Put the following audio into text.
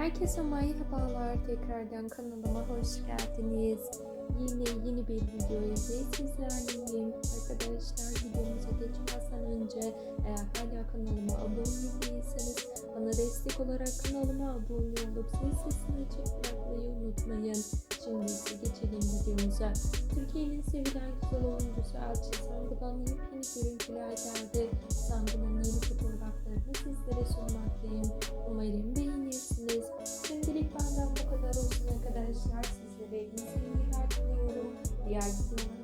Herkese merhabalar. Tekrardan kanalıma hoş geldiniz. Yine yeni bir video ile sizlerleyim. Arkadaşlar videomuza geçmezden önce eğer hala kanalıma abone değilseniz bana destek olarak kanalıma abone olup zil sesini açık bırakmayı unutmayın. Şimdi ise geçelim videomuza. Türkiye'nin sevilen güzel oyuncusu Elçin Sangu'dan yepyeni görüntüler geldi. Sangu'nun yeni Hepinize iyi günler diliyorum. Diğer videolarımızda